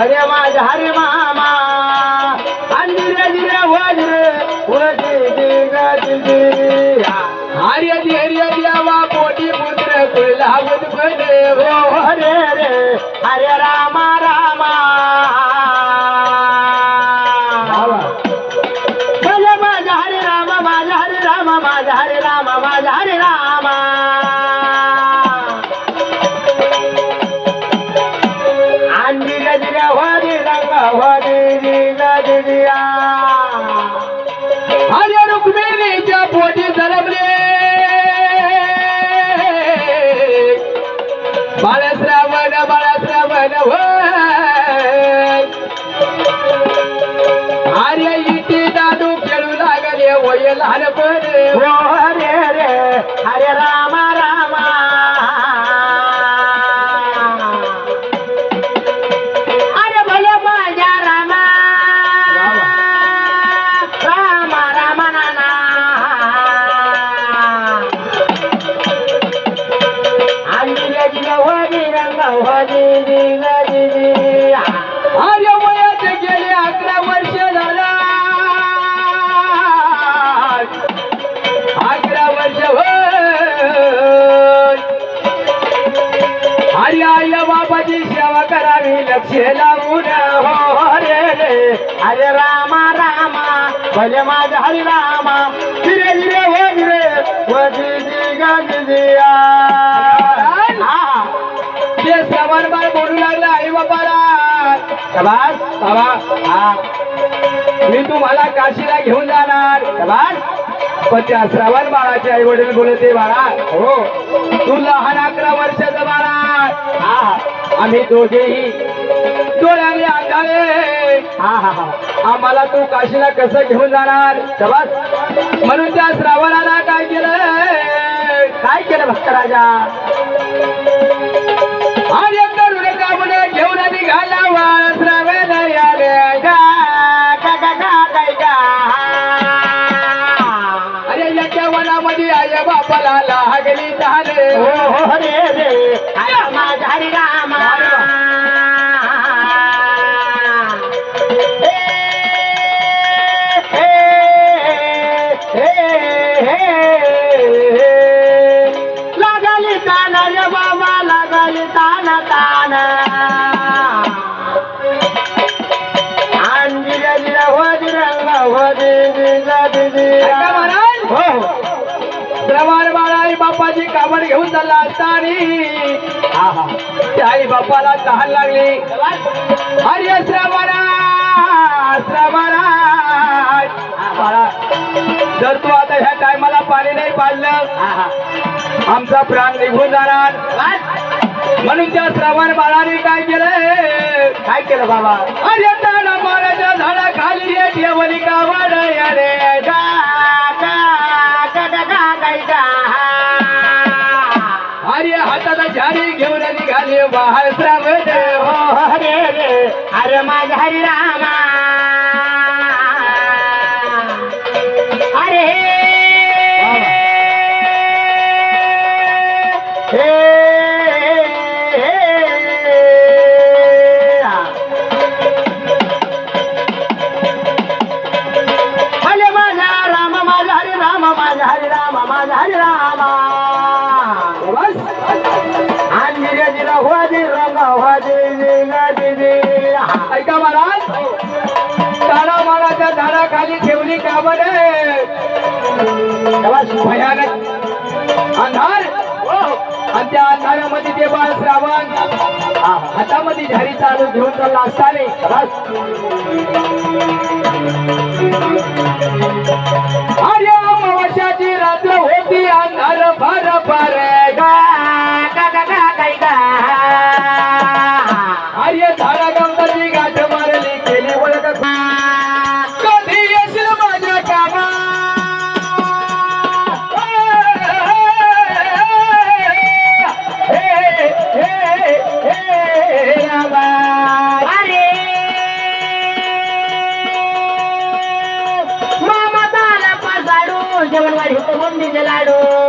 भले माझा हरे मामा. अंदिर दिर वज्र वजे गजे आर्य धैर्य द्यावा पोटी पुत्र कुळला बुधपदे हो हरे रे हरे रामा रामा. भले माझा हरे रामा माझा हरे रामा माझा हरे रामा माझा हरे रामा. रंग आर्य रुक्मिणीच्या पोटी जन्मले. बाळश्रावण बाळश्रावण होय. आर्य इटी दादू खेळू लागले वय लहानपणे दिले होदी रंग होदी दिग दिदी आर्य वयाचे गेले अकरा वर्ष झाला. अकरा वर्ष होय आर्य बाबाची सेवा करावी लक्ष लावून हो, हो रे अरे रामा रामा भले माझ हरी रामा. धीरे धीरे हो धीरे. वजी दिगा दिदिया शबास बाबा हा. मी तुम्हाला काशीला घेऊन जाणार. शबास पण त्या श्रावण बाळाचे आई वडील बोलते बाळा हो तू लहान अकरा वर्षाचा बाळा हा आम्ही दोघेही डोळ्याने आंधळे हा हा हा. आम्हाला तू काशीला कसं घेऊन जाणार? शबास म्हणून त्या श्रावणाला काय केलं? काय केलं भक्त राजा तरुण घेऊन आधी वाळ बापाला लागली झाले हो हो रे हरे. रामा. हे, हे, हे, हे, हे. लागली तान रे बाबा लागली तान तान. अंजिर जिर हो रंग हो दिदी. हो. हो श्रवण बाळा आई बापाची कामड घेऊन चालला त्या आई बापाला तहान लागली. हरिय श्रवणा श्रवणा. बाळा. जर तू आता ह्या टायमाला पाणी नाही पाडलं आमचा प्राण निघून जाणार. म्हणून त्या श्रवण बाळाने काय केलं? काय केलं बाबा? अरे झाडाखाली एक ठेवली निघाली बाहेर श्रावण हो हरे रे अरे माझ हरी रामा अरे हे हरे माझा राम माझा हरी राम माझा हरी झाडाखाली ठेवली कावड भयानक अंधार. हो. आणि त्या अंधारामध्ये ते बाळ श्रावण हातामध्ये झाडी चालू घेऊन चालला असताना मामा